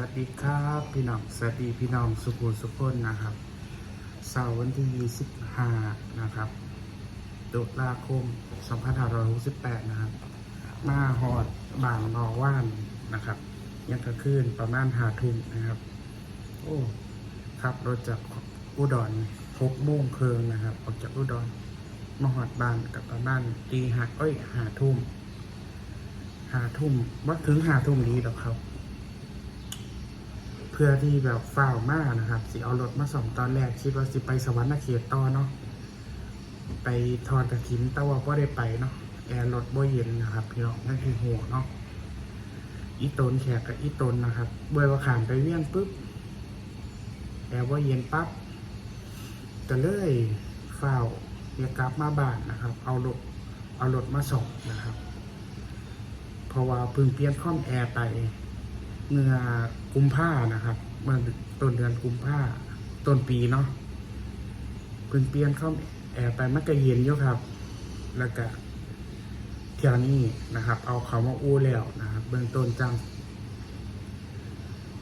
วัสดีครับพี่น้องสวัสดีพี่น้องสุภูสุพนนะครับเสาร์วันที่ 25 นะครับตุลาคม 2568 นะครับ มาหอดบางนอว่านนะครับ ยังกระคืนประมาณหาทุ่มนะครับ โอ้ครับรถจากอุดรหกโมงเคืองนะครับออกจากอุดรมาหอดบานกับประมาณตีหาเอ้ยหาทุ่มหาทุ่มว่าถึงหาทุ่มนี้หรอกครับ เพื่อที่แบบฝ้าวมากนะครับสิเอารถมาส่งตอนแรกคิดว่าสิไปสวรรค์เขตต่อเนาะไปทอดกระถินแต่ว่าก็ได้ไปเนาะแอร์รถบ่เย็นนะครับพี่น้องนั่นคือหัวเนาะอีตนแขกกับอีตนนะครับเบยว่าขามไปเวียงปุ๊บแอร์ว่าเย็นปั๊บก็เลยฝ้าวเรียกลับมาบ้านนะครับ เอารถเอารถมาส่งนะครับ เพราะว่าพิ่งเปลี่ยนข้อมแอร์ไป เมื่อกุมภานะครับเมื่อต้นเดือนกุมภาต้นปีเนาะเพิ่งเปลี่ยนเข้าแอร์ไปมันก็เย็นอยู่ครับ แล้วก็เที่ยวนี้นะครับ เอาเขามาอู้แล้วนะครับเบื้องต้นจัง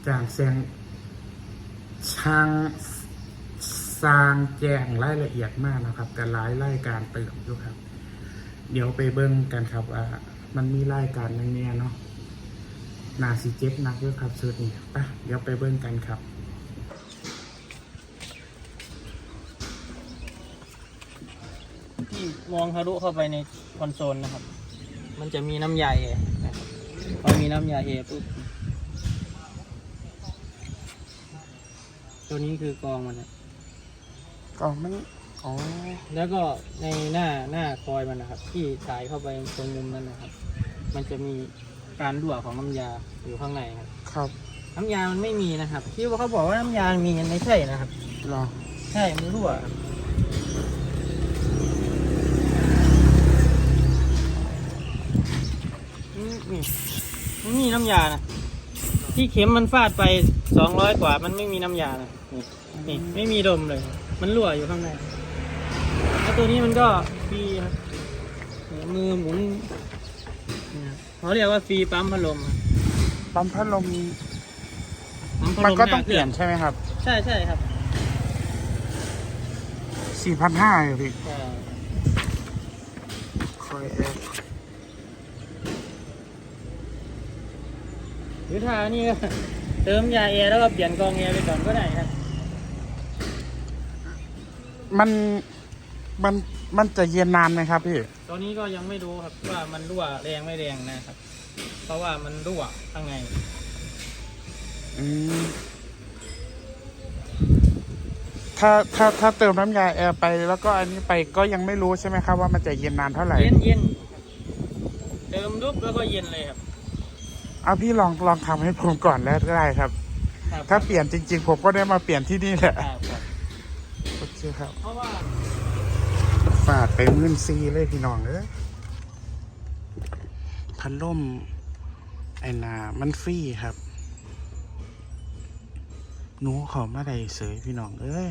จางแซงช่างสร้างแจงรายละเอียดมากนะครับ แต่หลายรายการเติมอยู่ครับ เดี๋ยวไปเบิ้งกันครับว่ามันมีรายการอยังเนี้ยเนาะ นาซีเจ็บหนักด้วยครับชุดนี้ไปเดี๋ยวไปเบิ่งกันครับที่มองทะลุเข้าไปในคอนโซลนะครับ มันจะมีน้ำยาเอนะครับพอมีน้ำยาเอปุ๊บตัวนี้คือกองมันนะก็ไม่อ๋อแล้วก็ในหน้าหน้าคอยมันนะครับ ที่สายเข้าไปตรงมุมนั้นนะครับ มันจะมี การรั่วของน้ำยาอยู่ข้างในครับ ครับน้ำยามันไม่มีนะครับ ที่ว่าเขาบอกว่าน้ำยามีมันไม่ใช่นะครับรอใช่ มันรั่วครับอืมนี่มันมีน้ำยานะ ที่เข็มมันฟาดไปสองร้อยกว่า มันไม่มีน้ำยานะนี่นี่ไม่มีดมเลย มันรั่วอยู่ข้างใน แล้วตัวนี้มันก็ฟรีครับเนี่ยมือหมุนเนี่ย เขาเรียกว่าฟรีปั๊มพัดลมครับปั๊มพัดลมปั๊พัดมันลก็ต้องหาเปลี่ยนใช่ไหมครับใช่ใช่ครับสี่พันห้าเลยพี่ใช่คอยแอร์หรือถ้านี่ก็เติมยาแอร์แล้วก็เปลี่ยนกรองแอร์ไปก่อนก็ได้ครับ มันมันมันจะเย็นนานไหมครับพี่ ตอนนี้ก็ยังไม่รู้ครับว่ามันรั่วแรงไม่แรงนะครับ เพราะว่ามันรั่วข้างในอืมถ้าถ้าถ้าเติมน้ำยาแอร์ไป แล้วก็อันนี้ไปก็ยังไม่รู้ใช่ไหมครับว่ามันจะเย็นนานเท่าไหร่ เย็นเย็นเติมรุบแล้วก็เย็นเลยครับ เอาพี่ลองลองทำให้ผมก่อนแล้วก็ได้ครับ ครับถ้าเปลี่ยนจริง ๆ ผมก็ได้มาเปลี่ยนที่นี่แหละครับครับ โอเคครับ เพราะว่า ฝาดไปมื่นซีเลยพี่น้องเอ้ยพัดลมไอ้นามันฟรีครับหนูเขามาได้เสยพี่น้องเอ้ย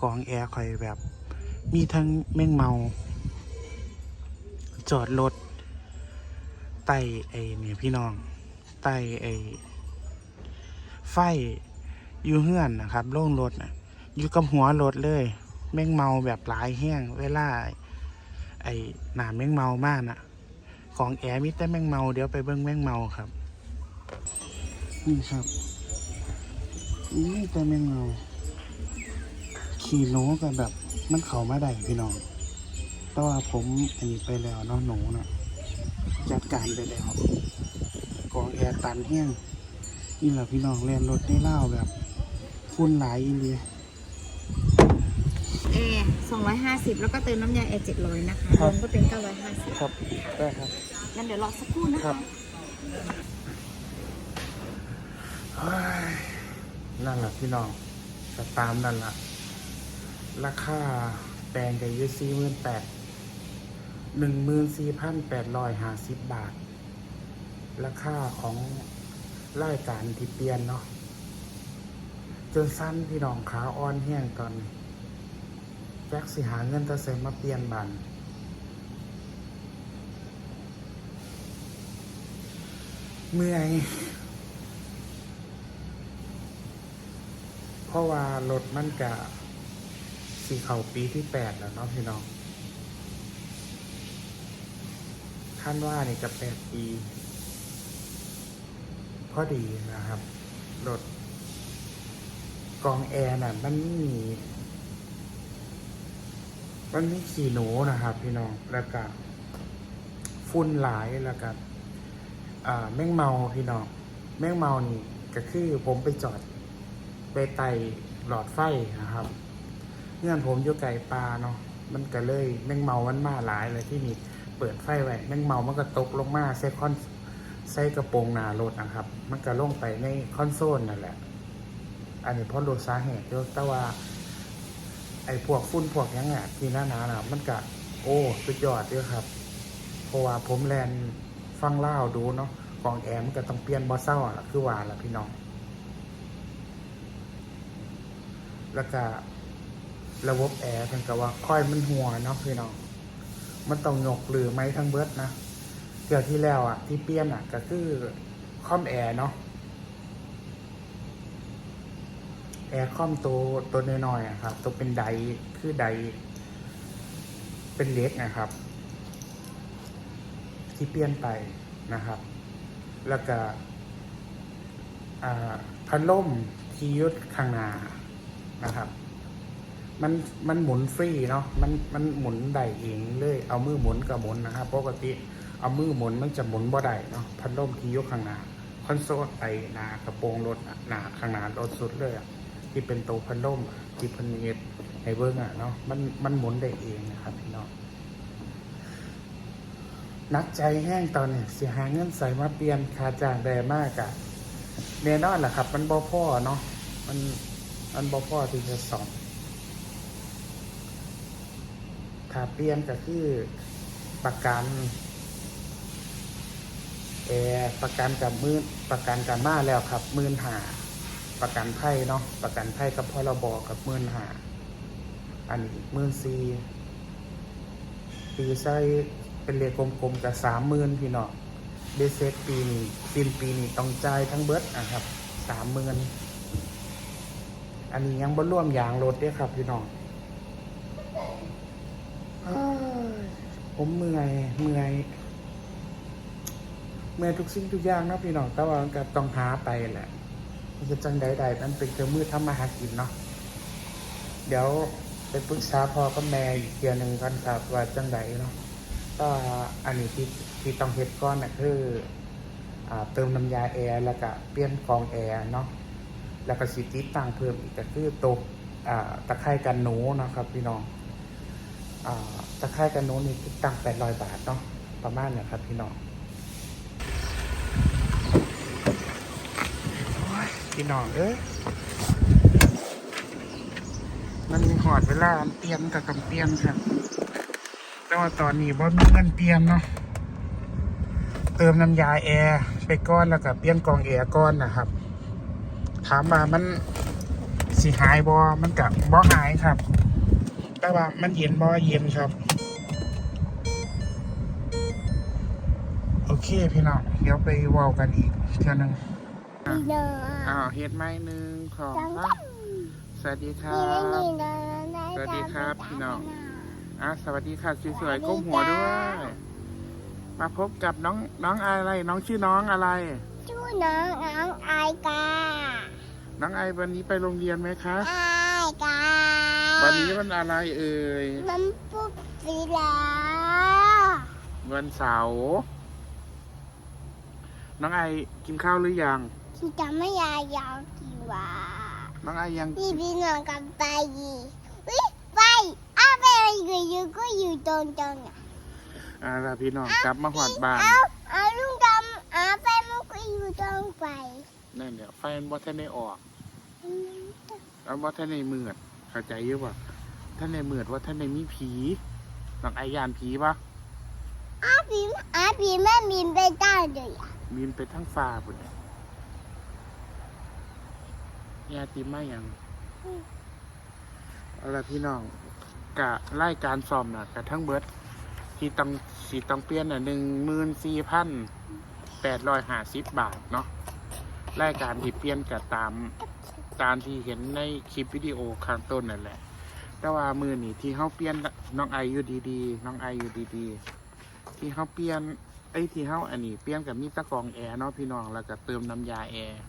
กองแอร์คอยแบบ มีทั้งแม่งเมา จอดรถไต่ไอเนี่ยพี่น้องไต่ไอไฟอยู่เฮือนนะครับโล่งรถนะอยู่กับหัวรถเลย แม่งเมาแบบหลายแห้งเวลาไอ้หนาแม่งเมามากน่ะของแอร์มิแต่แม่งเมาเดี๋ยวไปเบิ้งแม่งเมาครับ นี่ครับนี่แต่แม่งเมาขี่หนูกันแบบมันเข้ามาได้พี่น้องแต่ว่าผมอันนี้ไปแล้วเนาะหนูน่ะจัดการไปแล้วกองแอร์ตันแห้งนี่แหละพี่น้องเล่นรถได้เล่าแบบฟุ้นหลายอีเลีย แอร์250 แล้วก็เติมน้ำยาแอร์700 นะคะครัรบวมก็เป็น 950ครับได้ครับงั้นเดี๋ยวรอสักครู่นะครัคะบ เฮ้ยนั่นแหละพี่น้องจะตามนั่นละราคาแปลงกับยูซีหมื่นแปดหนึ่งหมื่นสี่พันแปดร้อยห้าสิบบาท ราคาของรายการที่เปลี่ยนเนาะจนสั้นพี่น้องขาอ่อนแห้งตอนนี้แจ็คสิหาเงินตะเซมาเปลี่ยนบันเมื่อยเพราะว่ารถมันกะสีเข่าปีที่แปดแล้วเนาะพี่น้องท่านว่านี่จะแปดปีพอดีนะครับรถกองแอร์น่ะ มันมี มันมีขี่หนูนะครับ พี่น้องแล้วก็ฝุ่นหลายแล้วก็แมงเมาพี่น้องแมงเมานี่ก็คือผมไปจอดไปไตหลอดไฟนะครับเงื่อนผมอยู่ไก่ปลาเนาะมันก็เลยแมงเมามันมาหลายเลยที่นี่เปิดไฟไว้แมงเมามันก็ตกลงมาใส่คอนใส่กระโปรงหน้ารถนะครับ มันก็ลงไปในคอนโซลนั่นแหละ อันนี้เพราะรู้สาเหตุเดียวแต่ว่า ไอ้พวกฝุ่นพวกยังอะที่หน้าหนาน่ะมันก็โอ้สุดยอดเด้วยครับ เพราะว่าผมแลนฟังเล่าดูเนาะกองแอร์มันก็ต้องเปลี่ยนบอเศร้าอะคือว่าล่ะพี่น้อง แล้วก็ระบบแอร์เพิ่นก็ว่าค่อยมันหัวเนาะพี่น้อง มันต้องยกหรือไม้ทั้งเบิดนะเกี่ยวที่แล้วอะ ที่เปลี่ยนอะ ก็คือคอมแอร์เนาะ แอร์คอมตัวตัวน้อยๆอะครับ ตัวเป็นไดคือไดเป็นเล็กนะครับ ที่เปลี่ยนไปนะครับ แล้วก็พัดลมที่ยุดข้างหน้านะครับมันมันหมุนฟรีเนาะมันมันหมุนได้เองเลย เอามือหมุนกับหมุนนะครับปกติเอามือหมุนมันจะหมุนบ่ได้เนาะพัดลมที่ยกข้างหน้าคอนโซลไอหน้ากระโปรงรถหน้าข้างหน้ารถสุดเลยอะ ที่เป็นตัวพัดลมที่พันเฮ็ดให้เบิ้งอะเนาะมันมันหมุนได้เองนะครับพี่น้องนักใจแห้งตอนนี้เสียหาเงินใส่มาเปลี่ยนคาจางแดมากอะแน่นอนแหละครับ มันบ่พ่อเนาะมันมันบ่พ่อที่จะสอนถ้าเปลี่ยนก็คือประกันแอร์ประกันกับมือประกันกับมาแล้วครับมื่นหา ประกันไพ่เนาะประกันไพ่กับพรบกับหมื่นหาอันนี้หมื่นสี่ปีใส่เป็นเลขกลมๆกับสามหมื่นพี่เนาะเบสเซ็ตปีนี้สิ้นปีนี้ต้องจ่ายทั้งเบิร์ดนะครับสามหมื่นอันนี้ยังบ่ร่วมยางรถเด้อครับพี่น้องผมเมื่อยเมื่อยเมื่อยทุกสิ่งทุกอย่างนะพี่น้องแต่ว่ามันก็ต้องหาไปแหละ จะจังใดๆมันเป็นเครื่องมือทำมาหากินเนาะเดี๋ยวไปปรึกษาพ่อกับแม่อีกเทียหนึ่งกันครับว่าจังใดเนาะก็อันนี้ที่ที่ต้องเฮ็ดก้อนน่ะคืออเติมน้ำยาแอร์แล้วก็เปลี่ยนกองแอร์เนาะแล้วก็สิติดตั้งเพิ่มอีกก็คือตกตะไคร่กันหนูนะครับพี่น้องอตะไคร่กันโน้นนี่คิดตังแปดร้อยบาทเนาะประมาณเนี่ยครับพี่น้อง พี่น้องเอ้ยมันมีหอดเวลาเตรียมกับกำเตรียมครับ แต่ว่าตอนนี้บ่มีเงินเตรียมเนาะเติมน้ำยาแอร์ไปก้อนแล้วก็เปลี่ยนกองแอร์ก้อนนะครับ ถามว่ามันสิหายบ่มันกับบ่หายครับ แต่ว่ามันเย็นบ่เย็นครับ โอเคพี่น้องเดี๋ยวไปว้ากันอีกเท่านึงนี่เออ้าวเฮ็ดไม้หนึ่งของจังอะสวัสดีครันี่บนี่เด้อได้สวัสดีครับตามพี่น้องไปตามอะสวัสดีค่ะสวยๆก้มหัวด้วย มาพบกับน้องน้องอะไร น้องชื่อน้องอะไร ชื่อน้องน้องไอายกาน้องไอวันนี้ไปโรงเรียนไหมคะไอายกาวันนี้วันอะไรเอ่ยมันปุ๊บสีแล้ววันเสาร์น้องไอกินข้าวหรือยัง ที่จะไม่ยายยาวกี่ว่าน้องไอยังพี่พี่น้องกันไปยีวิไปอาไปอยู่อยู่ก็อยู่ตรงตรงอะอ่าล่ะพี่น้องกลับมาหอดบ้านเอาเอาลุงดำอาไปมันก็อยู่ตรงไปนั่นเนี่ยไฟมันบ่ทันได้ออกอืมแล้วบ่ทันได้มืดเข้าใจอยู่ป่ะท่านในมืดว่าท่านในมีผีน้องไอยานผีปะอาบีมอาบีแม่บีมไปได้เลยอะบินไปทั้งฟ้าพุ่นน่ะ ยาติมาอย่างเอาละพี่น้องกะไล่การซ่อมน่ะกะทั้งเบิดที่ต้องสีต้องเปลี่ยนน่ะหนึ่งหมื่นสี่พันแปดร้อยห้าสิบบาทเนาะรายการที่เปลี่ยนกะตามตามที่เห็นในคลิปวิดีโอข้างต้นนั่นแหละ แต่ว่ามือนี่ที่เขาเปลี่ยนน้องไออยู่ดีๆน้องไออยู่ดีๆ ที่เขาเปลี่ยนไอ้ที่เขาอันนี้เปลี่ยนกับมีตะกรองแอร์เนาะพี่น้องแล้วก็เติมน้ำยาแอร์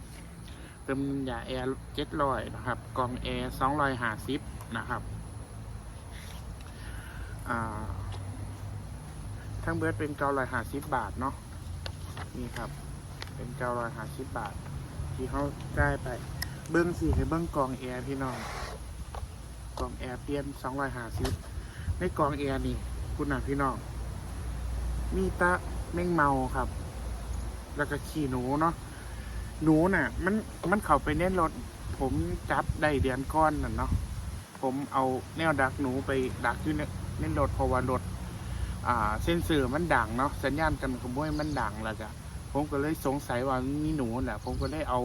เติมยาแอร์เจ็ดร้อยนะครับกรองแอร์สองร้อยห้าสิบนะครับทั้งเบิร์ดเป็นเก้าร้อยห้าสิบบาทเนาะนี่ครับ เป็นเก้าร้อยห้าสิบบาท ที่เขาได้ไป เบิ้องสิให้เบิ้องกรองแอร์พี่น้องกรองแอร์เปลี่ยนสองร้อยห้าสิบในกรองแอร์นี่ คุณน่ะพี่น้องมีตะแมงเมาครับ แล้วก็ขี้หนูเนาะ หนูน่ะ มันมันเข้าไปเน้นรถ ผมจับได้เดือนก้อนน่ะเนาะผมเอาแนวดักหนูไปดักอยู่เน้นรถเพราะว่ารถอ่า เส้นสื่อมันดังเนาะสัญญาณกันขโมยมันดังแล้วจ้ะผมก็เลยสงสัยว่ามีหนูแหละผมก็เลยเอา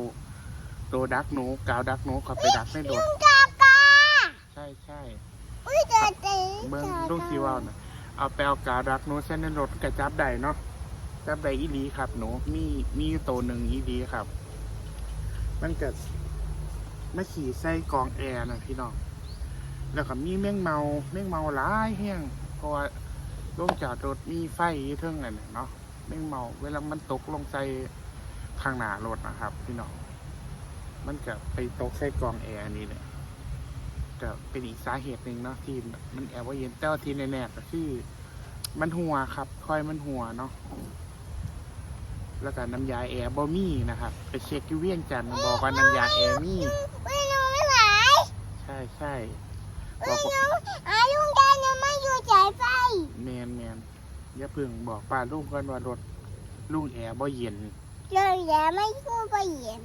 ตัวดักหนูกาวดักหนูเข้าไปดักในรถใช่ใช่เจอเจอเบิ้งลูกซีว่าวนะเอาไปเอากาวดักหนูเส้นในรถกระจับได้เนาะจับได้อีดีครับหนูมีมีตัวหนึ่งอีดีครับ มันเกิดไม่ขี่ใส่กองแอร์นะพี่น้อง แล้วก็มีแมงเมาแมงเมาหลายแห้งเพราะว่าลงจากรถมีไฟเท่งนั่นน่ะเนาะแมงเมา เวลามันตกลงใส่ข้างหน้ารถนะครับ พี่น้อง มันก็ไปตกใส่กองแอร์นี่แหละก็เป็นอีกสาเหตุหนึ่งเนาะที่มันแอบว่าเย็นแต่ว่าที่แน่ๆก็คือ มันหัวครับ คอยมันหัวเนาะ แล้วก็น้ำยาแอร์บอมี่นะครับ ไปเช็คที่เวียงจันทร์บอกว่าน้ำยาแอร์มีอุ้ยหนูไม่ไหวใช่ใช่บอุ้อยกหว่านูอายุงแกหนูไม่อยู่ใจไฟแมนแมนอย่าเพึ่งบอกป้าลุงก่อนว่ารถลุงแอร์บ่เย็นเลยแย่ไม่พูดไปเย็น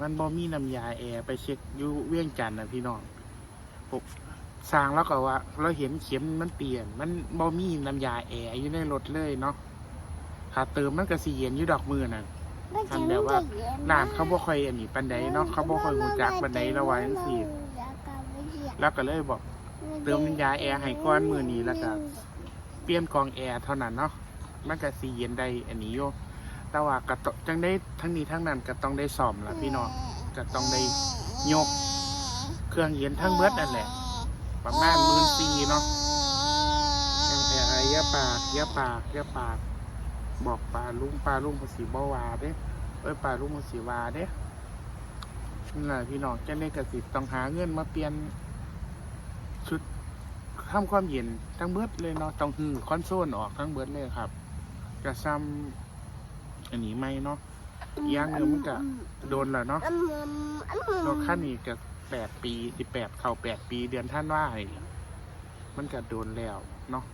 มันบ่มีน้ำยาแอร์ไปเช็คอยู่เวียงจันทร์นะพี่น้องผมสร้างแล้วก็ว่า เราเห็นเข็มมันเปลี่ยน มันบ่มีน้ำยาแอร์อยู่ในรถเลยเนาะ ถ้าเติมมันก็สีเย็นอยู่ดอกมือน่ะไม่ทำแบบว่าร้านเขาบ่ค่อยอันนี้ปันใดเนาะเขาบ่ค่อยรู้จักปันใดระหว่างสี่แล้วก็เลยบอก เติมน้ำยาแอร์ให้ก้อนมือนี้แล้วก็เปลี่ยนกรองแอร์เท่านั้นเนาะมันก็สีเย็นได้อันนี้โยแต่ว่าก็ต้องจังได้ทั้งนี้ทั้งนั้นก็ต้องได้ซ่อมล่ะพี่น้องก็ต้องได้ยก เครื่องเย็นทั้งเบิดนั่นแหละ ประมาณหมื่นสี่เนาะยังแต่ไอ้ยะปากยะปากยะปาก บอกปลาลุงปลาลุงภาษีบ่วาเด้เอ้ยปลาลุงภาษีวาเด้นั่แหละพี่น้องแค่นี้กสิต้องหาเงินมาเปลี่ยนชุดทำความเย็นทั้งเบิดเลยเนาะต้องหือคอนโซลออกทั้งเบิดเลยครับกระซ้ำอันนี้ไม่เนาะย่างหนึ่มันก็โดนแล้วเนาะรถคันนี้ก็แปดปีสิบแปดเข้าแปดปีเดือนท่านว่าให้มันก็โดนแล้วเนาะ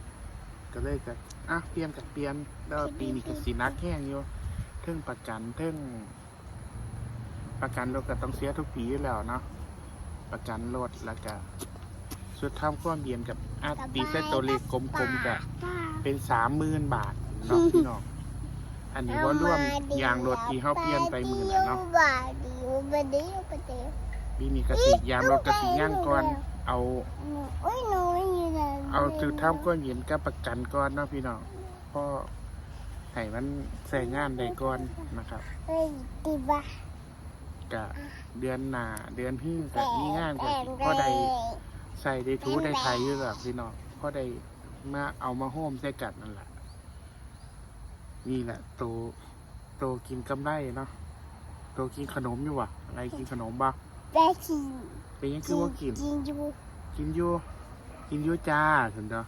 ก็เลยก็อะเปลี่ยนกับเปลี่ยนแล้วปีนี้ก็สีนักแห้งอยู่เทิงประกันเทิงประกันรถก็ต้องเสียทุกปีอยู่แล้วเนาะประกันรถแล้วก็สุดท้ายความเย็นกับอาตีเส้นตัวเลขกลมๆกับเป็นสามหมื่นบาทเนาะพี่น้องอันนี้ว่าร่วมยางรถที่เขาเปลี่ยนไปหมื่นแล้วเนาะบาทเดียวบาทเดียวบาทเดียวปีนี้กสิยามรถกสิย่างก่อนเอา เอาถือท่ามก้อนเย็นกับประกันก่อนเนาะพี่น้องเพราะให้มันใส่งานได้ก่อนนะครับเฮ้ยตีบ้ากะเดือนหน้าเดือนที่กะมีงานกะพอได้ใส่ได้ทูได้ไทยอยู่แบบพี่น้องพอได้มาเอามาโฮมใส่กัดนั่นแหละนี่แหละโตโตกินกำไรเนาะโตกินขนมอยู่วะอะไรกินขนมบ้าแม่กินเป็นยังคือว่ากินกินอยู่กินอยู่ กินอยู่จ้าถึงเด้อ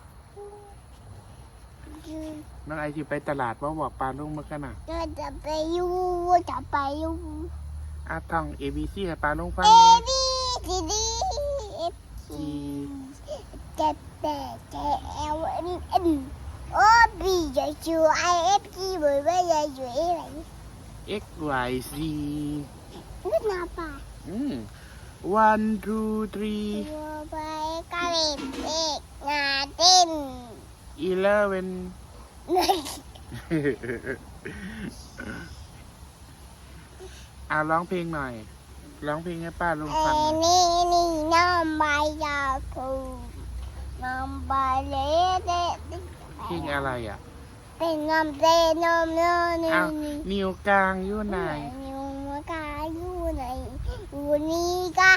กินน้องไอที่ไปตลาดว่าบอกปลาลุงมากันน่ะก็จะไปอยู่จะไปอยู่อาท่อง A B C ให้ปลาลุงฟังเอแหน่บีซีดีเอฟ G เจ็ดแปดเจเอลเอ็นเอ็นโอบีจะชูไอเอฟจีบอยว่าจะอยู่อะไร X Y Z นึกนาป่ะอืม one two three อยู่ไป กะเล็บเอกงาเต้น eleven อ่าร้องเพลงหน่อย ร้องเพลงให้ป้าลุงเอ้ฟังหน่อยนี่นี่น้ำใบยาคูน้ำใบเล็ดเพลงอะไรอะ เป็นน้ำเต้นน้ำเนื้อนี่อ้าวนี่นิ้วกลางอยู่ไหนอยู่มากาอยู่ไหนอยู่นี่ดูนี่กา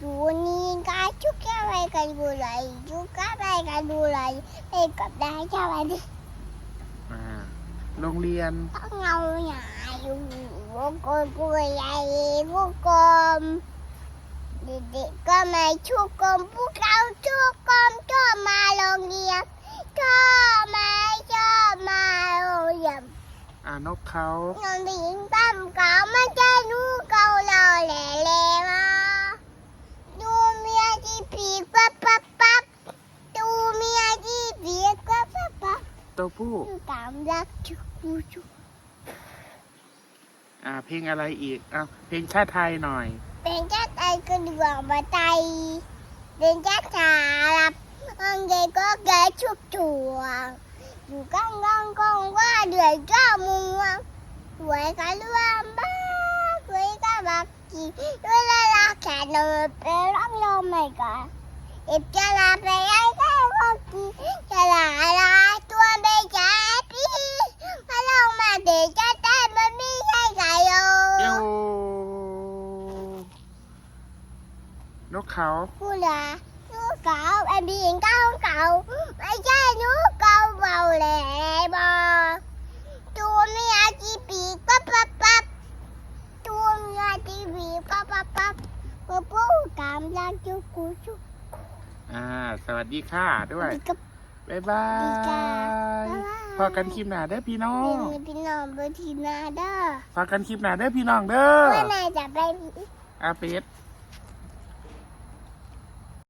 ชุกแค่ไปกันดูไรชุกแค่ไปกันดูไรไปกับได้ใช่ไหมดิอ่าโรงเรียน ต้องเงาหนาอยู่วงกลมกุยใหญ่วงกลมเด็กๆก็มาชุกกลมพวกเราชุกกลมชอบมาโรงเรียนชอบมาชอบมาโรงเรียนอ่านกเขานอนดิงตั้มเก่ามันจะรู้เก่าเราแหล่แหล่มา ดูเมียที่ผีปั๊บปั๊บปั๊บตัวผู้ดูตามรักชุกชุกชุกอ่า เพลงอะไรอีกอะเพลงชาติไทยหน่อย เป็นชาติไทยก็ดวงมาไตเป็นชาติสารับอังเกก็แกชุกชัวอยู่ก้องก้องก้องว่าเดือดจ้ามัวสวยกันรวมบ้าสวยกันบักกี้เวลาลาแขนเราไปร้องลมไม่ก่อน เอฟจะลาไปไอ้แค่บักกี้จะลาลาตัวไม่แก่พี่มาลงมาเด็กจะได้มันไม่ใช่ไก่โยโยนกเขากูละนูกเก่าไอ้บีเองเก่าเก่าไม่ใช่นูเก่าเบาแหล่บอตัวเมียจีปีกปั๊บปั๊บปั๊บตัวเมียจีปีกปั๊บปั๊บปั๊บกูพูดกามรักจุกกูจุกอ่า สวัสดีค่ะด้วยดีกับ บ๊ายบาดีค่ะยบ๊ายบาย พอกันคลิปหน้าเด้อพี่น้อเป็งนพี่น้องบนทีนาเด้อพอกันคลิปหน้าเด้อพี่น้องเด้อเมื่อไหร่จะไป อาเป็ด